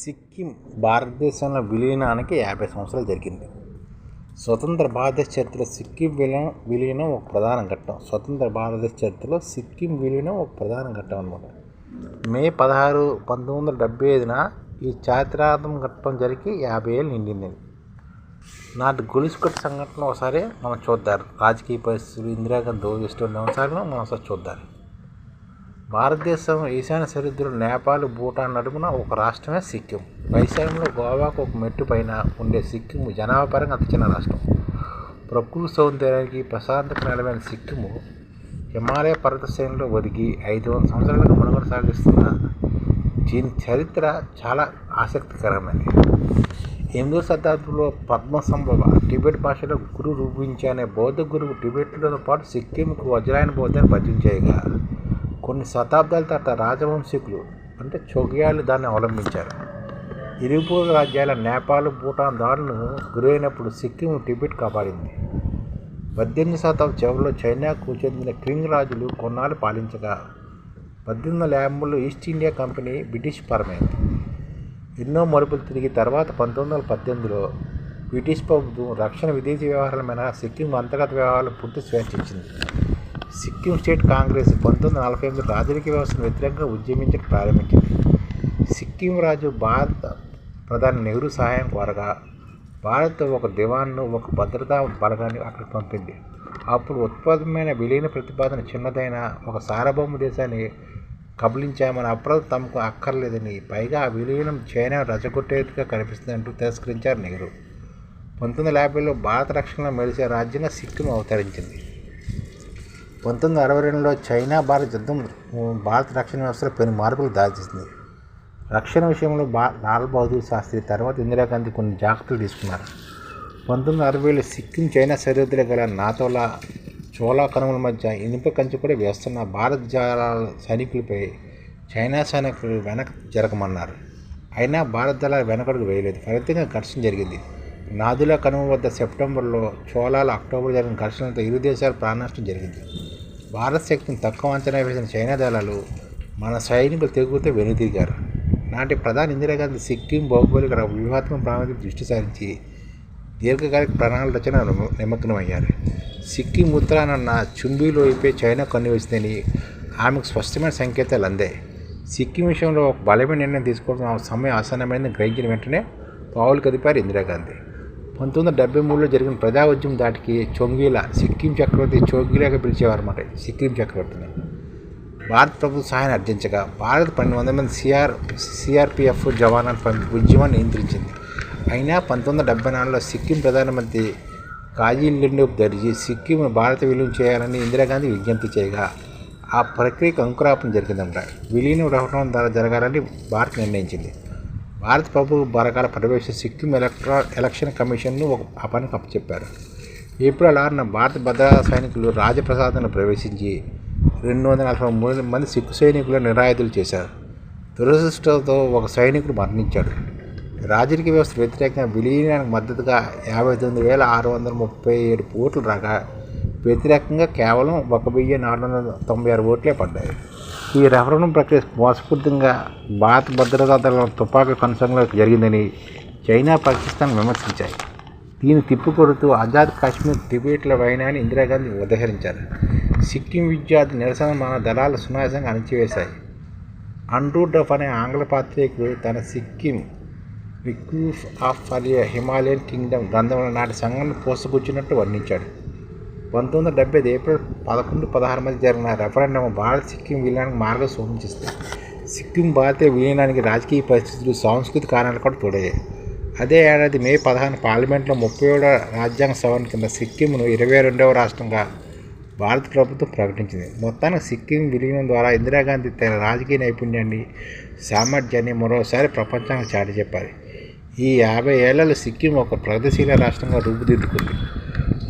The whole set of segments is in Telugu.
సిక్కిం భారతదేశంలో విలీనానికి యాభై సంవత్సరాలు జరిగింది. స్వతంత్ర భారతదేశ చరిత్రలో సిక్కిం విలీనం విలీనం ఒక ప్రధాన ఘట్టం. స్వతంత్ర భారతదేశ చరిత్రలో సిక్కిం విలీనం ఒక ప్రధాన ఘట్టం అనమాట మే పదహారు పంతొమ్మిది వందల డెబ్బై ఐదున ఈ చారిత్రాత్మక ఘట్టం జరిగి యాభై ఏళ్ళు నిండింది. నాటి గొలుసుకట్టు సంఘటన ఒకసారి మనం చూద్దాం. రాజకీయ పరిస్థితులు ఇందిరాగాంధీ దోచేస్తున్న అంశాలను మనం ఒకసారి చూద్దాం. భారతదేశం ఈశాన్య సరిహద్దులు నేపాల్ భూటాన్ నడుమున ఒక రాష్ట్రమే సిక్కిం. వైశాల్యంలో గోవాకు ఒక మెట్టు పైన ఉండే సిక్కిం జనాభా పరంగా అతి చిన్న రాష్ట్రం. ప్రకృతి సౌందర్యానికి ప్రశాంతత నెలవైన సిక్కిము హిమాలయ పర్వత శ్రేణిలో ఒదిగి ఐదు వందల సంవత్సరాలుగా మనుగడ సాగిస్తున్న దీని చరిత్ర చాలా ఆసక్తికరమైనది. ఎనిమిదో శతాబ్దంలో పద్మసంభవ టిబెట్ భాషలో గురు రూపించే అనే బౌద్ధ గురువు టిబెట్లతో పాటు సిక్కింకు వజ్రాయన బౌద్ధాన్ని పరిచయం చేయగా కొన్ని శతాబ్దాల తర్వాత రాజవంశీకులు అంటే చొగ్యాలు దాన్ని అవలంబించారు. ఇరుపూరు రాజ్యాల నేపాల్ భూటాన్ దారులను గురైనప్పుడు సిక్కిం టిబెట్ కాపాడింది. పద్దెనిమిది శతాబ్దం చివరిలో చైనాకు చెందిన క్రింగ్ రాజులు కొన్నాళ్ళు పాలించగా పద్దెనిమిది వందల యాభైలో ఈస్ట్ ఇండియా కంపెనీ బ్రిటిష్ పరమైంది. ఎన్నో మరుపులు తిరిగి తర్వాత పంతొమ్మిది వందల పద్దెనిమిదిలో బ్రిటిష్ ప్రభుత్వం రక్షణ విదేశీ వ్యవహారాల మీద సిక్కిం అంతర్గత వ్యవహారాలు పూర్తి స్వేచ్ఛించింది సిక్కిం స్టేట్ కాంగ్రెస్ పంతొమ్మిది నలభై ఎనిమిది రాజకీయ వ్యవస్థను వ్యతిరేకంగా ఉద్యమించడం ప్రారంభించింది. సిక్కిం రాజు భారత ప్రధాని నెహ్రూ సహాయం కోరగా భారత్ ఒక దివాన్ను ఒక భద్రతా బలగాన్ని అక్కడికి పంపింది. అప్పుడు ఉత్పాదమైన విలీన ప్రతిపాదన చిన్నదైన ఒక సార్వభౌమ దేశాన్ని కబలించామని అప్పుడు తమకు అక్కర్లేదని పైగా ఆ విలీనం చైనా రచ్చగొట్టేదిగా కనిపిస్తుందంటూ తిరస్కరించారు నెహ్రూ. పంతొమ్మిది వందల యాభైలో భారత రక్షణలో మెలిసే రాజ్యంగా సిక్కిం అవతరించింది. పంతొమ్మిది వందల అరవై రెండులో చైనా భారత యుద్ధం భారత రక్షణ వ్యవస్థలో పెను మార్పులు దారితీసింది. రక్షణ విషయంలో బా లాల్ బహదూర్ శాస్త్రి తర్వాత ఇందిరాగాంధీ కొన్ని జాగ్రత్తలు తీసుకున్నారు. పంతొమ్మిది వందల అరవైలో సిక్కిం చైనా సరిహద్దులో గల నాతోలా చోళా కనుమల మధ్య ఇనుప కంచె కూడా వేస్తున్న భారత జలాల సైనికులపై చైనా సైనికులు వెనక జరగమన్నారు. అయినా భారత దళాలు వెనకడుగు వేయలేదు. ఫలితంగా ఘర్షణ జరిగింది. నాదుల కనుమ వద్ద సెప్టెంబర్లో చోళాల అక్టోబర్ జరిగిన ఘర్షణలతో ఇరు దేశాల ప్రాణనష్టం జరిగింది. భారత శక్తిని తక్కువ అంచనా వేసిన చైనా దళాలు మన సైనికులు తెగుతో వెనుదిరిగారు. నాటి ప్రధాని ఇందిరాగాంధీ సిక్కిం భౌగోళిక వ్యూహాత్మక ప్రాముఖ్యత దృష్టి సారించి దీర్ఘకాలిక ప్రణాళిక రచన నిమగ్నమయ్యారు. సిక్కిం ఉత్తరానన్న చుంబీలో వైపే చైనా కన్నువేసిందని ఆమెకు స్పష్టమైన సంకేతాలు అందాయి సిక్కిం విషయంలో ఒక బలమైన నిర్ణయం తీసుకోవడం ఆ సమయం ఆసన్నమైందని గ్రహించిన వెంటనే పావులు కదిపారు ఇందిరాగాంధీ పంతొమ్మిది వందల డెబ్బై మూడులో జరిగిన ప్రజా ఉద్యమం దాటికి చొంగీలా సిక్కిం చక్రవర్తి చోంగీలాగా పిలిచేవారన్నమాట. సిక్కిం చక్రవర్తిని. భారత ప్రభుత్వ సహాయాన్ని అర్జించగా భారత్ పన్నెండు వందల మంది సిఆర్ సిఆర్పిఎఫ్ జవానాలు పంపి ఉద్యమాన్ని నియంత్రించింది. అయినా పంతొమ్మిది వందల డెబ్బై నాలుగులో సిక్కిం ప్రధానమంత్రి కాజీ లిండోప్ దర్జీ సిక్కింను భారత విలీనం చేయాలని ఇందిరాగాంధీ విజ్ఞప్తి చేయగా ఆ ప్రక్రియకు అంకురాపం జరిగిందంట విలీనం రావడం ద్వారా జరగాలని భారత్ నిర్ణయించింది. భారత ప్రభుత్వ బరకాల పర్యవేక్షణ సిక్కిం ఎలక్ట్రా ఎలక్షన్ కమిషన్ను ఒక అపానికి అప్పచెప్పారు ఏప్రిల్ ఆరున భారత భద్రతా సైనికులు రాజప్రసాదంలో ప్రవేశించి రెండు వందల నలభై మూడు మంది సిక్కు సైనికులు నిరాయుధులు చేశారు. దురదృష్టంతో ఒక సైనికుడు మరణించాడు. రాజకీయ వ్యవస్థ వ్యతిరేకంగా విలీనానికి మద్దతుగా యాభై తొమ్మిది వేల ఆరు వందల ముప్పై ఏడు ఓట్లు రాగా వ్యతిరేకంగా కేవలం ఒక వెయ్యి నాలుగు వందల తొంభై ఆరు ఓట్లే పడ్డాయి. ఈ రెఫరెండం ప్రక్రియ మోసపూరితంగా భారత భద్రతా దళం తుపాకీ కొనసాగంలో జరిగిందని చైనా పాకిస్తాన్ విమర్శించాయి. దీన్ని తిప్పికొడుతూ ఆజాద్ కాశ్మీర్ టిబెట్ల వైనాన్ని ఇందిరాగాంధీ ఉదహరించారు. సిక్కిం విద్యార్థి నిరసన మన దళాలు సునాయాసంగా అణచివేశాయి. అండ్రూ డఫ్ అనే ఆంగ్ల పాత్రికుడు తన సిక్కిం రిక్యూఫ్ ఆఫ్ ఫలియ హిమాలయన్ కింగ్డమ్ గ్రంథంలో నాటి సంఘం పోసుకొచ్చినట్టు వర్ణించాడు. పంతొమ్మిది వందల డెబ్బై ఐదు ఏప్రిల్ పదకొండు పదహారు మధ్య జరిగిన రెఫరెండం భారత్ సిక్కిం విలీనానికి మార్గం సూచించింది. సిక్కిం భారతీయ విలీనానికి రాజకీయ పరిస్థితులు సాంస్కృతిక కారణాలు కూడా తోడయ్యాయి. అదే ఏడాది మే పదహారు పార్లమెంట్లో ముప్పై ఏడవ రాజ్యాంగ సవరణ కింద సిక్కింను ఇరవై రెండవ రాష్ట్రంగా భారత ప్రభుత్వం ప్రకటించింది. మొత్తానికి సిక్కిం విలీనం ద్వారా ఇందిరాగాంధీ తన రాజకీయ నైపుణ్యాన్ని సామర్థ్యాన్ని మరోసారి ప్రపంచానికి చాటి చెప్పాలి ఈ యాభై ఏళ్ళలో సిక్కిం ఒక ప్రగతిశీల రాష్ట్రంగా రూపుదిద్దుకుంది.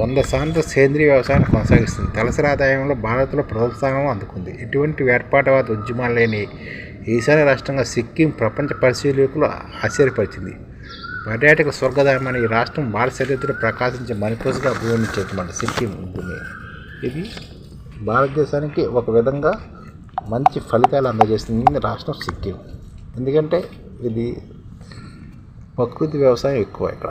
వంద శాతం సేంద్రీయ వ్యవసాయాన్ని కొనసాగిస్తుంది. తలసరి ఆదాయంలో భారత్లో ప్రథమ స్థానం అందుకుంది. ఇటువంటి వేర్పాటువాద ఉద్యమాలు లేని ఈశాన్య రాష్ట్రంగా సిక్కిం ప్రపంచ పరిశీలకులు ఆశ్చర్యపరిచింది. పర్యాటక స్వర్గధామని ఈ రాష్ట్రం భారత చరిత్ర ప్రకాశించే మణికోసగా అభివర్ణించేటువంటి సిక్కిం ఉంటుంది ఇది భారతదేశానికి ఒక విధంగా మంచి ఫలితాలు అందజేస్తుంది రాష్ట్రం సిక్కిం. ఎందుకంటే ఇది ప్రకృతి వ్యవసాయం ఎక్కువ ఇక్కడ.